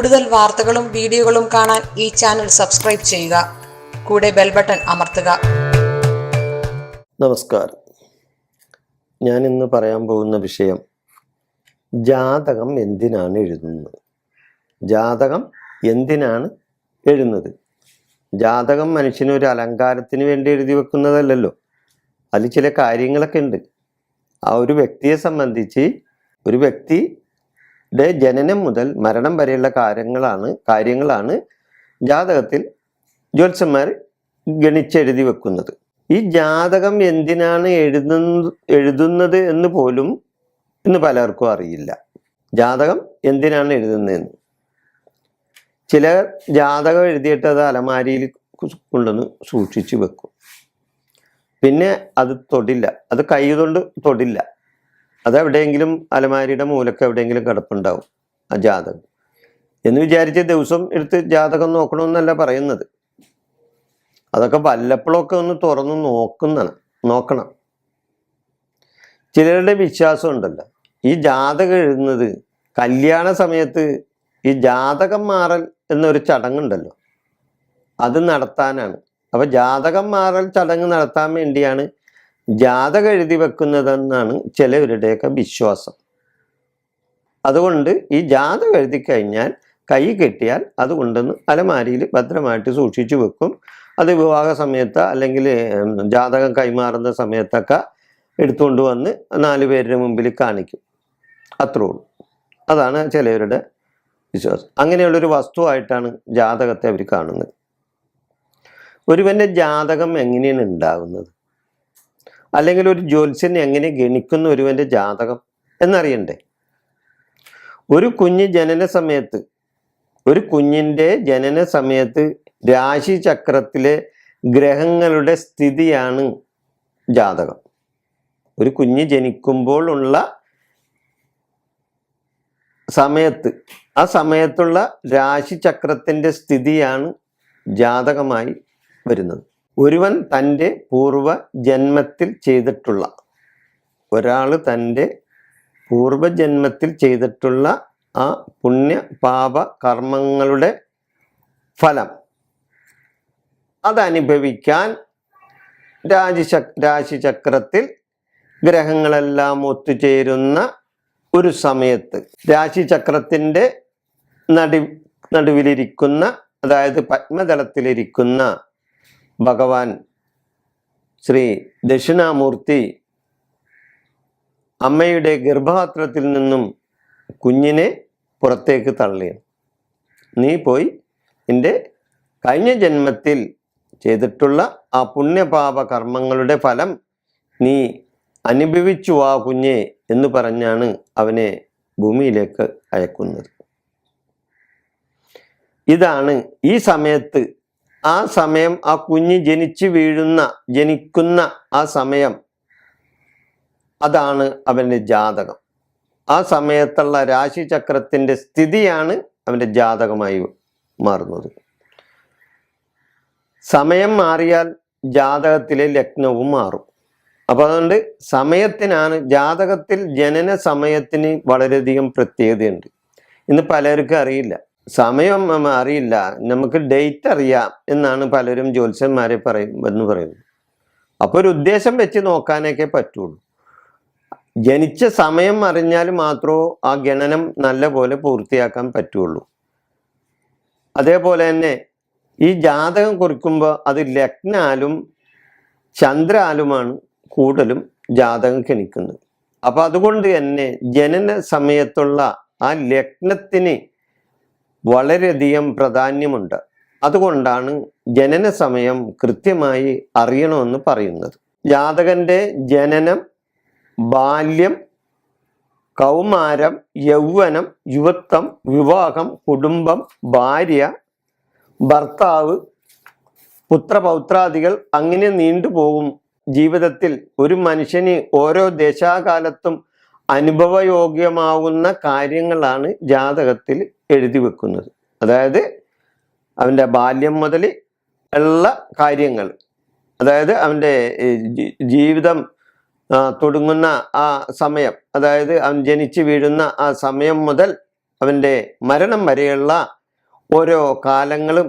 കൂടുതൽ വാർത്തകളും വീഡിയോകളും കാണാൻ ഈ ചാനൽ സബ്സ്ക്രൈബ് ചെയ്യുക. കൂടെ ബെൽ ബട്ടൺ അമർത്തുക. നമസ്കാരം. ഞാൻ ഇന്ന് പറയാൻ പോകുന്ന വിഷയം ജാതകം എന്തിനാണ് എഴുതുന്നത്? ജാതകം എന്തിനാണ് എഴുതുന്നത്? ജാതകം മനുഷ്യന് ഒരു അലങ്കാരത്തിന് വേണ്ടി എഴുതി വെക്കുന്നതല്ലല്ലോ. അതിൽ ചില കാര്യങ്ങളൊക്കെ ഉണ്ട്. ആ ഒരു വ്യക്തിയെ സംബന്ധിച്ച് ഒരു വ്യക്തിയുടെ ജനനം മുതൽ മരണം വരെയുള്ള കാര്യങ്ങളാണ് കാര്യങ്ങളാണ് ജാതകത്തിൽ ജ്യോത്സ്യന്മാർ ഗണിച്ചെഴുതി വെക്കുന്നത്. ഈ ജാതകം എന്തിനാണ് എഴുതുന്നത് എഴുതുന്നത് എന്ന് പോലും ഇന്ന് പലർക്കും അറിയില്ല. ജാതകം എന്തിനാണ് എഴുതുന്നതെന്ന്. ചില ജാതകം എഴുതിയിട്ട് അത് അലമാരിയിൽ കൊണ്ടുവന്ന് സൂക്ഷിച്ചു വെക്കും. പിന്നെ അത് തൊടില്ല. അത് കൈ കൊണ്ട് തൊടില്ല. അത് എവിടെയെങ്കിലും അലമാരിയുടെ മൂലക്ക് എവിടെയെങ്കിലും കിടപ്പുണ്ടാവും ആ ജാതകം. എന്ന് വിചാരിച്ച് ദിവസം എടുത്ത് ജാതകം നോക്കണമെന്നല്ല പറയുന്നത്. അതൊക്കെ വല്ലപ്പോഴൊക്കെ ഒന്ന് തുറന്ന് നോക്കുന്നതാണ് നോക്കണം. ചിലരുടെ വിശ്വാസം ഉണ്ടല്ലോ ഈ ജാതകം എഴുതുന്നത് കല്യാണ സമയത്ത് ഈ ജാതകം മാറൽ എന്നൊരു ചടങ്ങുണ്ടല്ലോ. അത് നടത്താനാണ്. അപ്പോൾ ജാതകം മാറൽ ചടങ്ങ് നടത്താൻ വേണ്ടിയാണ് ജാതകം എഴുതി വെക്കുന്നതെന്നാണ് ചിലവരുടെയൊക്കെ വിശ്വാസം. അതുകൊണ്ട് ഈ ജാതകം എഴുതി കഴിഞ്ഞാൽ കൈ കെട്ടിയാൽ അത് കൊണ്ടുവന്ന് അലമാരിയിൽ ഭദ്രമായിട്ട് സൂക്ഷിച്ചു വെക്കും. അത് വിവാഹ സമയത്ത് അല്ലെങ്കിൽ ജാതകം കൈമാറുന്ന സമയത്തൊക്കെ എടുത്തുകൊണ്ട് വന്ന് നാല് പേരുടെ മുമ്പിൽ കാണിക്കും. അത്രേ ഉള്ളൂ. അതാണ് ചിലവരുടെ വിശ്വാസം. അങ്ങനെയുള്ളൊരു വസ്തുവായിട്ടാണ് ജാതകത്തെ അവർ കാണുന്നത്. ഒരുവന്റെ ജാതകം എങ്ങനെയാണ് ഉണ്ടാകുന്നത്? അല്ലെങ്കിൽ ഒരു ജ്യോത്സ്യനെ എങ്ങനെ ഗണിക്കുന്ന ഒരുവന്റെ ജാതകം എന്നറിയണ്ടേ? ഒരു കുഞ്ഞ് ജനന സമയത്ത് ഒരു കുഞ്ഞിന്റെ ജനന സമയത്ത് രാശി ചക്രത്തിലെ ഗ്രഹങ്ങളുടെ സ്ഥിതിയാണ് ജാതകം. ഒരു കുഞ്ഞ് ജനിക്കുമ്പോൾ ഉള്ള സമയത്ത് ആ സമയത്തുള്ള രാശിചക്രത്തിന്റെ സ്ഥിതിയാണ് ജാതകമായി വരുന്നത്. ഒരുവൻ തന്റെ പൂർവ ജന്മത്തിൽ ചെയ്തിട്ടുള്ള ഒരാൾ തന്റെ പൂർവജന്മത്തിൽ ചെയ്തിട്ടുള്ള ആ പുണ്യ പാപ കർമ്മങ്ങളുടെ ഫലം. അതനുഭവിക്കാൻ രാശിചക് രാശിചക്രത്തിൽ ഗ്രഹങ്ങളെല്ലാം ഒത്തുചേരുന്ന ഒരു സമയത്ത് രാശിചക്രത്തിന്റെ നടു നടുവിലിരിക്കുന്ന അതായത് പത്മതലത്തിലിരിക്കുന്ന ഭഗവാൻ ശ്രീ ദക്ഷിണാമൂർത്തി അമ്മയുടെ ഗർഭപാത്രത്തിൽ നിന്നും കുഞ്ഞിനെ പുറത്തേക്ക് തള്ളിയ നീ പോയി എന്റെ കഴിഞ്ഞ ജന്മത്തിൽ ചെയ്തിട്ടുള്ള ആ പുണ്യപാപ കർമ്മങ്ങളുടെ ഫലം നീ അനുഭവിച്ചു ആ കുഞ്ഞെ എന്ന് പറഞ്ഞാണ് അവനെ ഭൂമിയിലേക്ക് അയക്കുന്നത്. ഇതാണ് ഈ സമയത്ത് ആ സമയം ആ കുഞ്ഞ് ജനിച്ചു വീഴുന്ന ജനിക്കുന്ന ആ സമയം അതാണ് അവന്റെ ജാതകം. ആ സമയത്തുള്ള രാശിചക്രത്തിന്റെ സ്ഥിതിയാണ് അവന്റെ ജാതകമായി മാറുന്നത്. സമയം മാറിയാൽ ജാതകത്തിലെ ലഗ്നവും മാറും. അപ്പോൾ അതുകൊണ്ട് സമയത്തിനാണ് ജാതകത്തിൽ ജനന സമയത്തിന് വളരെയധികം പ്രത്യേകതയുണ്ട്. ഇന്ന് പലർക്കും അറിയില്ല. സമയം അറിയില്ല. നമുക്ക് ഡേറ്റ് അറിയാം എന്നാണ് പലരും ജ്യോത്സ്യന്മാരെ പറയും എന്ന് പറയുന്നത്. അപ്പോൾ ഒരു ഉദ്ദേശം വെച്ച് നോക്കാനൊക്കെ പറ്റുള്ളൂ. ജനിച്ച സമയം അറിഞ്ഞാൽ മാത്രമേ ആ ഗണനം നല്ല പോലെ പൂർത്തിയാക്കാൻ പറ്റുള്ളൂ. അതേപോലെ തന്നെ ഈ ജാതകം കുറിക്കുമ്പോൾ അത് ലഗ്നാലും ചന്ദ്രാലുമാണ് കൂടുതലും ജാതകം കണിക്കുന്നത് അപ്പൊ അതുകൊണ്ട് തന്നെ ജനന സമയത്തുള്ള ആ ലഗ്നത്തിന് വളരെയധികം പ്രാധാന്യമുണ്ട്. അതുകൊണ്ടാണ് ജനന സമയം കൃത്യമായി അറിയണമെന്ന് പറയുന്നത്. ജാതകന്റെ ജനനം ബാല്യം കൗമാരം യൗവനം യുവത്വം വിവാഹം കുടുംബം ഭാര്യ ഭർത്താവ് പുത്രപൗത്രാദികൾ അങ്ങനെ നീണ്ടുപോകും. ജീവിതത്തിൽ ഒരു മനുഷ്യന് ഓരോ ദശാകാലത്തും അനുഭവയോഗ്യമാവുന്ന കാര്യങ്ങളാണ് ജാതകത്തിൽ എഴുതി വെക്കുന്നത്. അതായത് അവന്റെ ബാല്യം മുതൽ ഉള്ള കാര്യങ്ങൾ. അതായത് അവന്റെ ജീവിതം തുടങ്ങുന്ന ആ സമയം അതായത് അവൻ ജനിച്ചു വീഴുന്ന ആ സമയം മുതൽ അവന്റെ മരണം വരെയുള്ള ഓരോ കാലങ്ങളും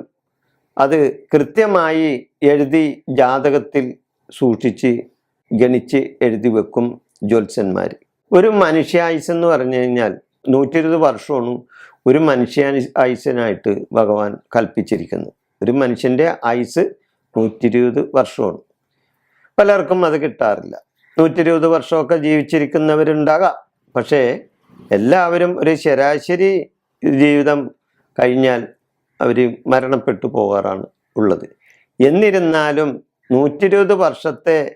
അത് കൃത്യമായി എഴുതി ജാതകത്തിൽ സൂക്ഷിച്ച് ഗണിച്ച് എഴുതി വെക്കും ജ്യോത്സ്യന്മാർ ഒരു മനുഷ്യായുസ് എന്ന് പറഞ്ഞു കഴിഞ്ഞാൽ നൂറ്റി ഇരുപത് വർഷമാണ് ഒരു മനുഷ്യ ആയുസിനായിട്ട് ഭഗവാൻ കൽപ്പിച്ചിരിക്കുന്നത്. ഒരു മനുഷ്യന്റെ ആയുസ് നൂറ്റി ഇരുപത് വർഷമാണ്. പലർക്കും അത് കിട്ടാറില്ല. നൂറ്റി ഇരുപത് വർഷമൊക്കെ ജീവിച്ചിരിക്കുന്നവരുണ്ടാകാം. പക്ഷേ എല്ലാവരും ഒരു ശരാശരി ജീവിതം കഴിഞ്ഞാൽ അവർ മരണപ്പെട്ടു പോകാറാണ് ഉള്ളത്. എന്നിരുന്നാലും നൂറ്റി ഇരുപത് വർഷത്തെ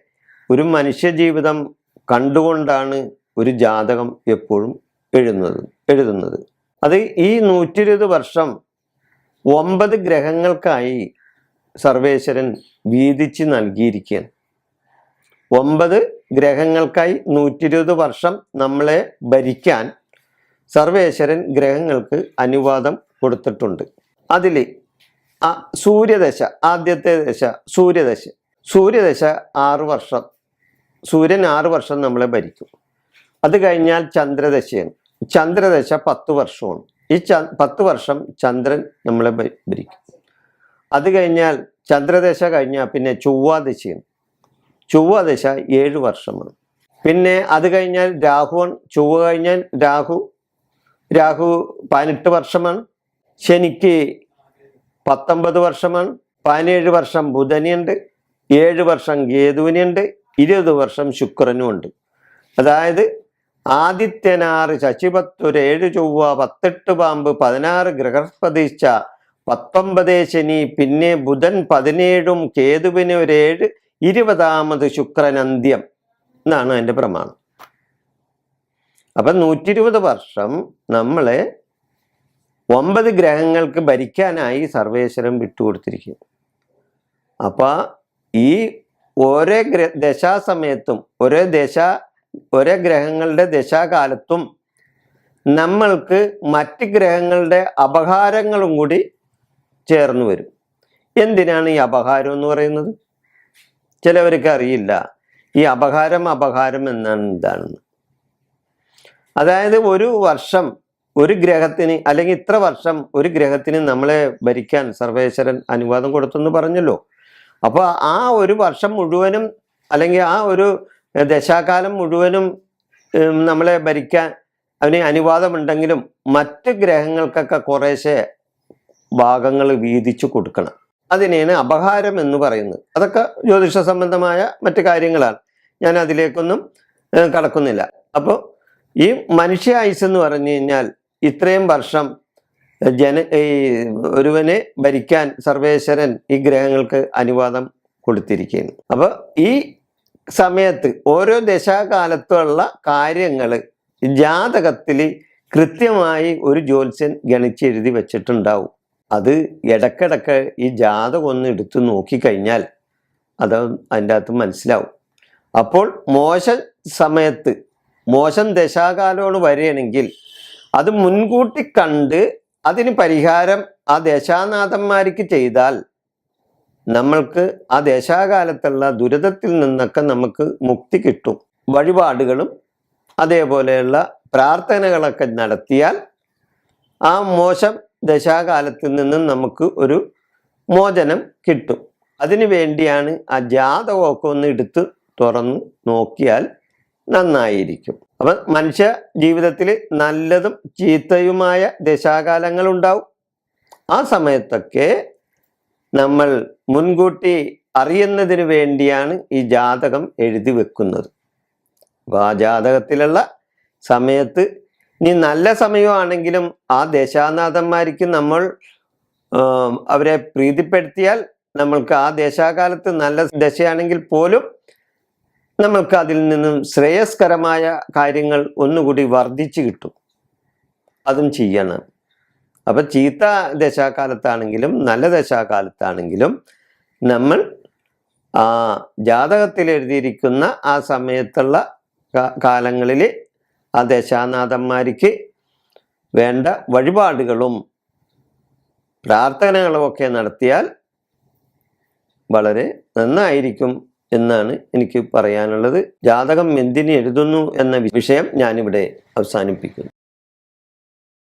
ഒരു മനുഷ്യജീവിതം കണ്ടുകൊണ്ടാണ് ഒരു ജാതകം എപ്പോഴും എഴുതുന്നത് എഴുതുന്നത്. അത് ഈ നൂറ്റി ഇരുപത് വർഷം ഒമ്പത് ഗ്രഹങ്ങൾക്കായി സർവേശ്വരൻ വീതിച്ച് നൽകിയിരിക്കുകയാണ്. ഒമ്പത് ഗ്രഹങ്ങൾക്കായി നൂറ്റി ഇരുപത് വർഷം നമ്മളെ ഭരിക്കാൻ സർവേശ്വരൻ ഗ്രഹങ്ങൾക്ക് അനുവാദം കൊടുത്തിട്ടുണ്ട്. അതിൽ സൂര്യദശ ആദ്യത്തെ ദശ സൂര്യദശ. സൂര്യദശ ആറ് വർഷം സൂര്യൻ ആറ് വർഷം നമ്മളെ ഭരിക്കും. അത് കഴിഞ്ഞാൽ ചന്ദ്രദശയാണ്. ചന്ദ്രദശ പത്ത് വർഷമാണ്. ഈ ച പത്ത് വർഷം ചന്ദ്രൻ നമ്മളെ ഭരിക്കും. അത് കഴിഞ്ഞാൽ ചന്ദ്രദശ കഴിഞ്ഞാൽ പിന്നെ ചൊവ്വാദശയാണ്. ചൊവ്വാദശ ഏഴ് വർഷമാണ്. പിന്നെ അത് കഴിഞ്ഞാൽ രാഹുവാണ്. ചൊവ്വ കഴിഞ്ഞാൽ രാഹു. രാഹു പതിനെട്ട് വർഷമാണ്. ശനിക്ക് പത്തൊമ്പത് വർഷമാണ്. പതിനേഴ് വർഷം ബുധനുണ്ട്. ഏഴ് വർഷം കേതുവിനുണ്ട് ഇരുപത് വർഷം ശുക്രനും ഉണ്ട് അതായത് ആദിത്യനാറ് ശശിപത്തൊരു ഏഴ് ചൊവ്വ പത്തെട്ട് പാമ്പ് പതിനാറ് ഗ്രഹസ്പതിച്ച പത്തൊമ്പത് ശനി പിന്നെ ബുധൻ പതിനേഴും കേതുവിന് ഒരു ഏഴ് ഇരുപതാമത് ശുക്രൻ അന്ത്യം എന്നാണ് അതിന്റെ പ്രമാണം. അപ്പം നൂറ്റി ഇരുപത് വർഷം നമ്മളെ ഒമ്പത് ഗ്രഹങ്ങൾക്ക് ഭരിക്കാനായി സർവേശ്വരൻ വിട്ടുകൊടുത്തിരിക്കും അപ്പൊ ഈ ഓരോ ഗ്ര ദശാസമയത്തും ഓരോ ദശ ഓരോ ഗ്രഹങ്ങളുടെ ദശാകാലത്തും നമ്മൾക്ക് മറ്റ് ഗ്രഹങ്ങളുടെ അപഹാരങ്ങളും കൂടി ചേർന്ന് വരും. എന്തിനാണ് ഈ അപഹാരം എന്ന് പറയുന്നത്? ചിലവർക്ക് അറിയില്ല. ഈ അപഹാരം അപഹാരം എന്നാണ് എന്താണെന്ന് അതായത് ഒരു വർഷം ഒരു ഗ്രഹത്തിന് അല്ലെങ്കിൽ ഇത്ര വർഷം ഒരു ഗ്രഹത്തിന് നമ്മളെ ഭരിക്കാൻ സർവേശ്വരൻ അനുവാദം കൊടുത്തെന്ന് പറഞ്ഞല്ലോ. അപ്പോൾ ആ ഒരു വർഷം മുഴുവനും അല്ലെങ്കിൽ ആ ഒരു ദശാകാലം മുഴുവനും നമ്മളെ ഭരിക്കാൻ അവന് അനുവാദമുണ്ടെങ്കിലും മറ്റ് ഗ്രഹങ്ങൾക്കൊക്കെ കുറേശ്ശെ ഭാഗങ്ങൾ വീതിച്ചു കൊടുക്കണം. അതിനെയാണ് അപഹാരം എന്ന് പറയുന്നത്. അതൊക്കെ ജ്യോതിഷ സംബന്ധമായ മറ്റു കാര്യങ്ങളാണ്. ഞാൻ അതിലേക്കൊന്നും കടക്കുന്നില്ല. അപ്പോൾ ഈ മനുഷ്യ ആയുസ് എന്ന് പറഞ്ഞു കഴിഞ്ഞാൽ ഇത്രയും വർഷം ജന ഈ ഒരുവനെ ഭരിക്കാൻ സർവേശ്വരൻ ഈ ഗ്രഹങ്ങൾക്ക് അനുവാദം കൊടുത്തിരിക്കുന്നു. അപ്പോൾ ഈ സമയത്ത് ഓരോ ദശാകാലത്തുള്ള കാര്യങ്ങൾ ജാതകത്തിൽ കൃത്യമായി ഒരു ജ്യോത്സ്യൻ ഗണിച്ചെഴുതി വെച്ചിട്ടുണ്ടാവും. അത് ഇടക്കിടക്ക് ഈ ജാതകം ഒന്ന് എടുത്തു നോക്കിക്കഴിഞ്ഞാൽ അത് അതിന്റെ അകത്ത് മനസ്സിലാവും. അപ്പോൾ മോശം സമയത്ത് മോശം ദശാകാലമാണ് വരികയാണെങ്കിൽ അത് മുൻകൂട്ടി കണ്ട് അതിന് പരിഹാരം ആ ദശാനാഥന്മാർക്ക് ചെയ്താൽ നമ്മൾക്ക് ആ ദേശാകാലത്തുള്ള ദുരിതത്തിൽ നിന്നൊക്കെ നമുക്ക് മുക്തി കിട്ടും. വഴിപാടുകളും അതേപോലെയുള്ള പ്രാർത്ഥനകളൊക്കെ നടത്തിയാൽ ആ മോശം ദശാകാലത്തിൽ നിന്നും നമുക്ക് ഒരു മോചനം കിട്ടും. അതിനു വേണ്ടിയാണ് ആ ജാതകമൊക്കെ ഒന്ന് എടുത്ത് തുറന്ന് നോക്കിയാൽ നന്നായിരിക്കും. അപ്പം മനുഷ്യ ജീവിതത്തിൽ നല്ലതും ചീത്തയുമായ ദശാകാലങ്ങൾ ഉണ്ടാവും ആ സമയത്തൊക്കെ നമ്മൾ മുൻകൂട്ടി അറിയുന്നതിന് വേണ്ടിയാണ് ഈ ജാതകം എഴുതി വെക്കുന്നത്. അപ്പോൾ ആ ജാതകത്തിലുള്ള സമയത്ത് ഇനി നല്ല സമയമാണെങ്കിലും ആ ദേശാനാഥന്മാർക്ക് നമ്മൾ അവരെ പ്രീതിപ്പെടുത്തിയാൽ നമ്മൾക്ക് ആ ദേശാകാലത്ത് നല്ല ദശയാണെങ്കിൽ പോലും നമ്മൾക്ക് അതിൽ നിന്നും ശ്രേയസ്കരമായ കാര്യങ്ങൾ ഒന്നുകൂടി വർദ്ധിച്ചു കിട്ടും. അതും ചെയ്യണം. അപ്പൊ ചീത്ത ദശാകാലത്താണെങ്കിലും നല്ല ദശാകാലത്താണെങ്കിലും നമ്മൾ ആ ജാതകത്തിൽ എഴുതിയിരിക്കുന്ന ആ സമയത്തുള്ള കാലങ്ങളിൽ ആ ദശാനാഥന്മാർക്ക് വേണ്ട വഴിപാടുകളും പ്രാർത്ഥനകളും ഒക്കെ നടത്തിയാൽ വളരെ നന്നായിരിക്കും എന്നാണ് എനിക്ക് പറയാനുള്ളത്. ജാതകം എന്തിന് എഴുതുന്നു എന്ന വിഷയം ഞാനിവിടെ അവസാനിപ്പിക്കുന്നു.